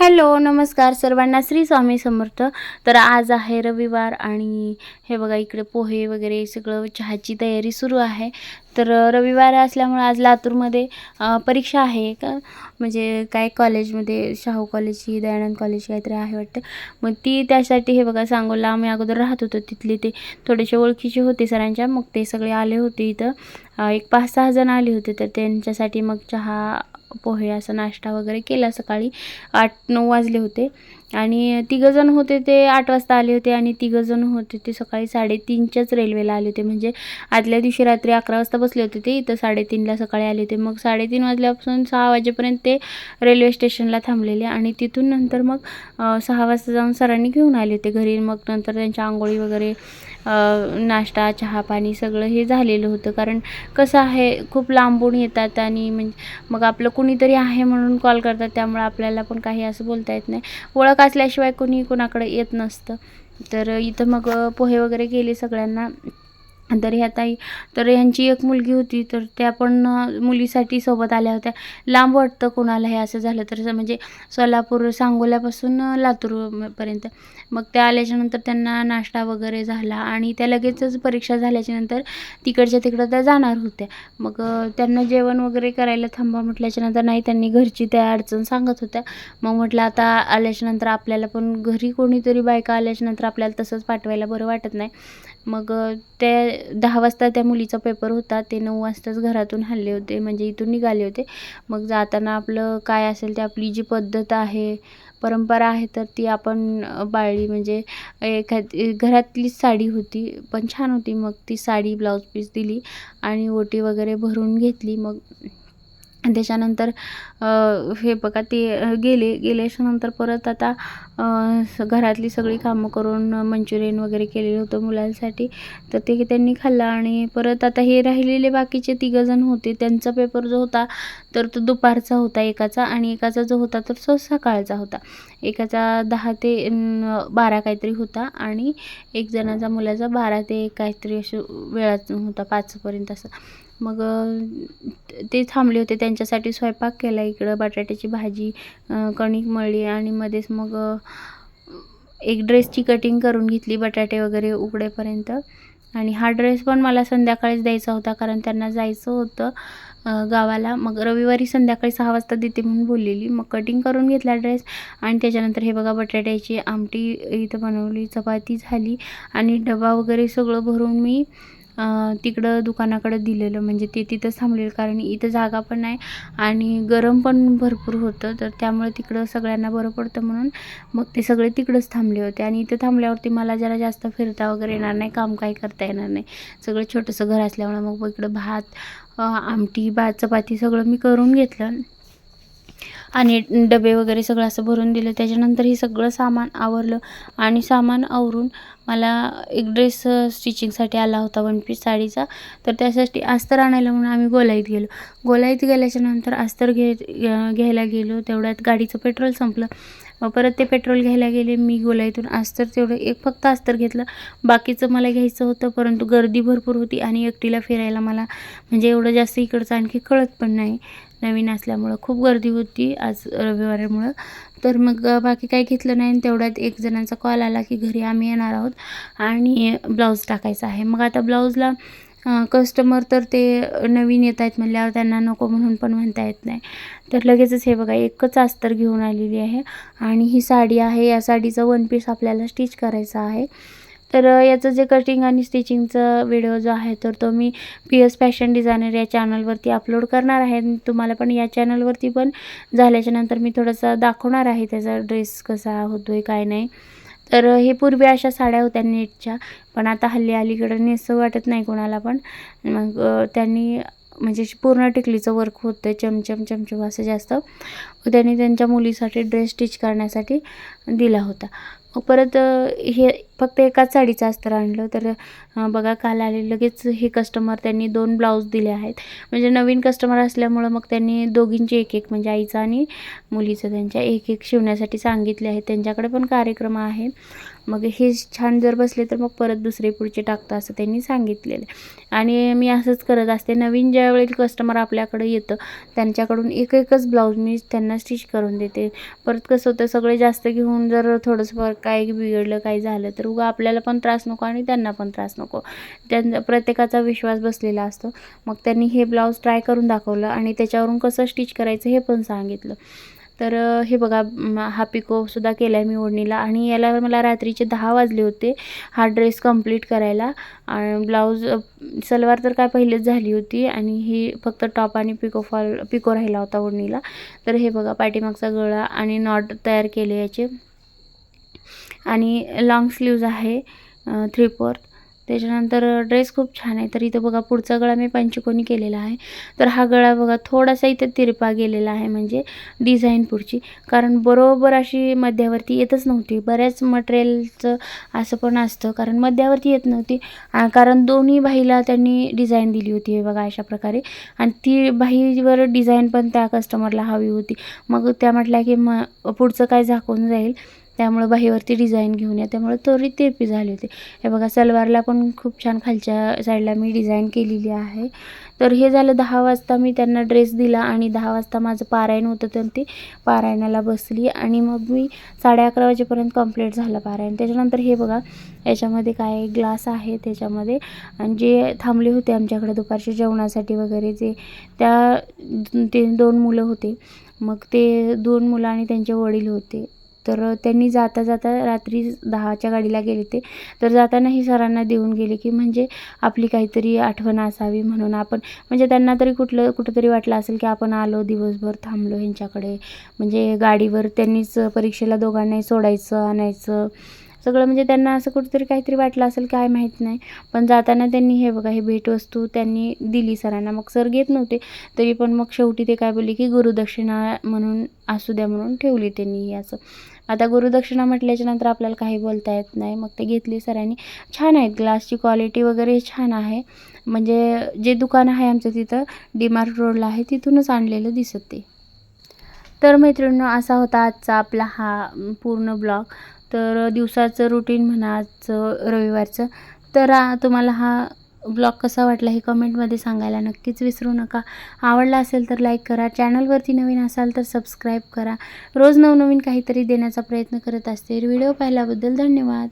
Hello नमस्कार सर्वांना श्री स्वामी समर्थ. तर आज आहे रविवार आणि हे बघा इकडे पोहे वगैरे सगळं चहाची तयारी सुरू आहे. तर रविवार असल्यामुळे आज लातूरमध्ये परीक्षा आहे का? म्हणजे काय कॉलेजमध्ये शाहू कॉलेजची दयानंद कॉलेज काहीतरी आहे वाटतं. मग ती त्यासाठी हे बघा सांगोला आम्ही अगोदर राहत होतो तिथले. ते थोडेसे ओळखीचे होते सरांच्या. मग ते सगळे आले होते इथं. एक पाच सहा जण आले होते तर त्यांच्यासाठी मग चहा पोहे असा नाश्ता वगैरे केला सकाळी. आठ नऊ वाजले होते. आणि तिघंजण होते ते आठ वाजता आले होते आणि तिघंजण होते ते सकाळी साडेतीनच्याच रेल्वेला आले होते. म्हणजे आदल्या दिवशी रात्री अकरा वाजता बसले होते ते. इथं साडेतीनला सकाळी आले होते. मग साडेतीन वाजल्यापासून सहा वाजेपर्यंत ते रेल्वे स्टेशनला थांबलेले आणि तिथून नंतर मग सहा वाजता जाऊन सरांनी घेऊन आले होते घरी. मग नंतर त्यांच्या आंघोळी वगैरे नाश्ता चहा पाणी सगळं हे झालेलं होतं. कारण कसं आहे खूप लांबून येतात आणि म्हणजे मग आपलं कुणीतरी आहे म्हणून कॉल करतात त्यामुळे आपल्याला पण काही असं बोलता येत नाही. ओळख असल्याशिवाय कोणी कोणाकडे येत नसतं. तर इथं मग पोहे वगैरे केले सगळ्यांना. तर ह्या ताई तर ह्यांची एक मुलगी होती तर त्या पण मुलीसाठी सोबत आल्या होत्या. लांब वाटतं कोणाला हे असं झालं तर म्हणजे सोलापूर सांगोल्यापासून लातूरपर्यंत मग त्या आल्याच्यानंतर त्यांना नाश्ता वगैरे झाला आणि त्या लगेचच परीक्षा झाल्याच्यानंतर तिकडच्या तिकडं त्या जाणार होत्या. मग त्यांना जेवण वगैरे करायला थांबा म्हटल्याच्यानंतर नाही त्यांनी घरची त्या अडचण सांगत होत्या. मग म्हटलं आता आल्याच्यानंतर आपल्याला पण घरी कोणीतरी बायका आल्याच्यानंतर आपल्याला तसंच पाठवायला बरं वाटत नाही. मग त्या ते दहा वाजता त्या मुलीचा पेपर होता. ते नऊ वाजताच घरातून हल्ले होते म्हणजे इथून निघाले होते. मग जाताना आपलं काय असेल ते आपली जी पद्धत आहे परंपरा आहे तर ती आपण अ, पाळली म्हणजे एखादी घरातलीच साडी होती पण छान होती. मग ती साडी ब्लाऊज पीस दिली आणि ओटी वगैरे भरून घेतली. मग त्याच्यानंतर हे बघा ते गेले गेले गेल्याच्यानंतर परत आता घरातली सगळी कामं करून मंचुरियन वगैरे केलेलं होतं मुलांसाठी. तर ते त्यांनी खाल्लं आणि परत आता हे राहिलेले बाकीचे तिघंजण होते. त्यांचा पेपर जो होता तर तो दुपारचा होता एकाचा आणि एकाचा जो होता तर तो सकाळचा होता. एकाचा दहा ते बारा काहीतरी होता आणि एक जणाचा मुलाचा बारा ते एक काहीतरी असं वेळात होता पाचपर्यंत असं. मग ते थांबले होते त्यांच्यासाठी स्वयंपाक केला इकडं बटाट्याची भाजी कणिक मळली आणि मध्येच मग एक ड्रेसची कटिंग करून घेतली बटाटे वगैरे उकडेपर्यंत. आणि हा ड्रेस पण मला संध्याकाळीच द्यायचा होता कारण त्यांना जायचं होतं. गावाला. मग रविवारी संध्याकाळी सहा वाजता देते म्हणून बोललेली. मग कटिंग करून घेतला ड्रेस आणि त्याच्यानंतर हे बघा बटाट्याची आमटी इथं बनवली चपाती झाली आणि डबा वगैरे सगळं भरून मी तिकडं दुकानाकडं दिलेलं. म्हणजे ते तिथंच थांबलेलं कारण इथं जागा पण नाही आणि गरम पण भरपूर होतं. तर त्यामुळे तिकडं सगळ्यांना बरं पडतं म्हणून मग ते सगळे तिकडंच थांबले होते. आणि इथं थांबल्यावरती मला जरा जास्त फिरता वगैरे येणार नाही काम काही करता येणार नाही. सगळं छोटंसं घर असल्यामुळे मग इकडं भात आमटी भात चपाती सगळं मी करून घेतलं. आणि डबे वगैरे सगळं असं भरून दिलं. त्याच्यानंतर हे सगळं सामान आवरलं आणि सामान आवरून मला एक ड्रेस स्टिचिंगसाठी आला होता वन पीस साडीचा. तर त्यासाठी अस्तर आणायला म्हणून आम्ही गोलाईत गेलो. गोलाईत गेल्याच्यानंतर अस्तर घे घ्यायला गेलो. तेवढ्यात गाडीचं पेट्रोल संपलं. मग परत ते पेट्रोल घ्यायला गेले मी गोलाईतून अस्तर तेवढं एक फक्त अस्तर घेतलं. बाकीचं मला घ्यायचं होतं परंतु गर्दी भरपूर होती आणि एकटीला फिरायला मला म्हणजे एवढं जास्त इकडचं आणखी कळत पण नाही. नवीन असल्यामुळं खूप गर्दी होती आज रविवारीमुळं. तर मग बाकी काही घेतलं नाही आणि तेवढ्यात एक जणांचा कॉल आला की घरी आम्ही येणार आहोत आणि ब्लाऊज टाकायचा आहे. मग आता ब्लाऊजला कस्टमर तर ते नवीन येत आहेत म्हणल्यावर त्यांना नको म्हणून पण म्हणता येत नाही. तर लगेचच हे बघा एकच अस्तर घेऊन आलेली आहे. आणि ही साडी आहे या साडीचं वन पीस आपल्याला स्टिच करायचं आहे. तर याचं जे कटिंग आणि स्टिचिंगचा व्हिडिओ जो आहे तर तो मी पी एस फॅशन डिझायनर या चॅनलवरती अपलोड करणार आहे. तुम्हाला पण या चॅनलवरती पण झाल्याच्यानंतर मी थोडंसं दाखवणार आहे त्याचा ड्रेस कसा होतो आहे काय नाही. तर हे पूर्वी अशा साड्या होत्या नेटच्या पण आता हल्ली अलीकडं नेसं वाटत नाही कोणाला पण. मग त्यांनी म्हणजे अशी पूर्ण टिकलीचं वर्क होतं चमचम चमचम असं जास्त. त्यांनी त्यांच्या मुलीसाठी ड्रेस स्टिच करण्यासाठी दिला होता. परत हे फक्त एकाच साडीचं अस्तर आणलं तर बघा काल आले लगेच हे कस्टमर त्यांनी दोन ब्लाऊज दिले आहेत. म्हणजे नवीन कस्टमर असल्यामुळं मग त्यांनी दोघींचे एक एक म्हणजे आईचं आणि मुलीचं त्यांच्या एक एक शिवण्यासाठी सांगितले आहे त्यांच्याकडे पण कार्यक्रम आहे. मग हे छान जर बसले तर मग परत दुसरे पुढचे टाकतं असं त्यांनी सांगितलेलं आहे. आणि मी असंच करत असते. नवीन ज्यावेळी कस्टमर आपल्याकडे येतं त्यांच्याकडून एक एकच ब्लाऊज मी त्यांना स्टिच करून देते. परत कसं होतं सगळे जास्त घेऊन जर थोडंसं काय बिघडलं काय झालं तर उगा आपल्याला पण त्रास नको आणि त्यांना पण त्रास नको. त्यांचा प्रत्येकाचा विश्वास बसलेला असतो. मग त्यांनी हे ब्लाऊज ट्राय करून दाखवलं आणि त्याच्यावरून कसं स्टिच करायचं हे पण सांगितलं. तर हे बघा हा पिकोसुद्धा केला आहे मी ओढणीला आणि याला मला रात्रीचे दहा वाजले होते हा ड्रेस कंप्लीट करायला. आणि ब्लाऊज सलवार तर काय पहिलेच झाली होती आणि ही फक्त टॉप आणि पिको फॉल पिको राहिला होता ओढणीला. तर हे बघा पाठीमागचा गळा आणि नॉट तयार केले याचे. आणि लॉंग स्लीव्ज आहे थ्री फोर्थ त्याच्यानंतर ड्रेस खूप छान आहे. तर इथं बघा पुढचा गळा मी पंचकोनी केलेला आहे. तर हा गळा बघा थोडासा इथं तिरपा गेलेला आहे म्हणजे डिझाईन पुढची. कारण बरोबर अशी मध्यावरती येतच नव्हती. बऱ्याच मटेरियलचं असं पण असतं कारण मध्यावरती येत नव्हती. कारण दोन्ही बाईला त्यांनी डिझाईन दिली होती बघा अशा प्रकारे. आणि ती बाईवर डिझाईन पण त्या कस्टमरला हवी होती. मग त्या म्हटल्या की म पुढचं काय झाकून जाईल? त्यामुळं बाहीवरती डिझाईन घेऊन या. त्यामुळे तरी तिरपी झाली होती. हे बघा सलवारला पण खूप छान खालच्या साईडला मी डिझाईन केलेली आहे. तर हे झालं दहा वाजता मी त्यांना ड्रेस दिला आणि दहा वाजता माझं पारायण होतं तर ते पारायणाला बसली आणि मग मी साडे अकरा वाजेपर्यंत कंप्लीट झालं पारायण. त्याच्यानंतर हे बघा याच्यामध्ये काय ग्लास आहे त्याच्यामध्ये. आणि जे थांबले होते आमच्याकडे दुपारच्या जेवणासाठी वगैरे जे त्या ते दोन मुलं होते. मग ते दोन मुलं आणि त्यांचे वडील होते. तर त्यांनी जाता जाता रात्री दहाच्या गाडीला गेले ते. तर जातानाही सरांना देऊन गेले की म्हणजे आपली काहीतरी आठवण असावी म्हणून आपण म्हणजे त्यांना तरी कुठलं कुठंतरी वाटलं असेल की आपण आलो दिवसभर थांबलो ह्यांच्याकडे. म्हणजे गाडीवर त्यांनीच परीक्षेला दोघांनाही सोडायचं आणायचं. सगळं म्हणजे त्यांना असं कुठंतरी काहीतरी वाटलं असेल काय माहीत नाही. पण जाताना त्यांनी हे बघा हे भेटवस्तू त्यांनी दिली सरांना. मग सर घेत नव्हते तरी पण मग शेवटी ते काय बोलले की गुरुदक्षिणा म्हणून असू द्या म्हणून ठेवली त्यांनी असं. आता गुरुदक्षिणा म्हटल्याच्या नंतर आपल्याला काही बोलता येत नाही. मग ते घेतली सरांनी. छान आहेत ग्लासची क्वालिटी वगैरे छान आहे. म्हणजे जे दुकान आहे आमचं तिथं डीमार्ट रोडला आहे तिथूनच आणलेलं दिसत ते. तर मैत्रिणींनो असा होता आजचा आपला हा पूर्ण ब्लॉग तर दिवसाचं रुटीन म्हणा आजचं रविवारचं. तर तुम्हाला हा ब्लॉग कसा वाटला हे कमेंटमध्ये सांगायला नक्कीच विसरू नका. आवडला असेल तर लाईक करा. चॅनलवरती नवीन असाल तर सबस्क्राईब करा. रोज नवनवीन काहीतरी देण्याचा प्रयत्न करत असते. व्हिडिओ पाहिल्याबद्दल धन्यवाद.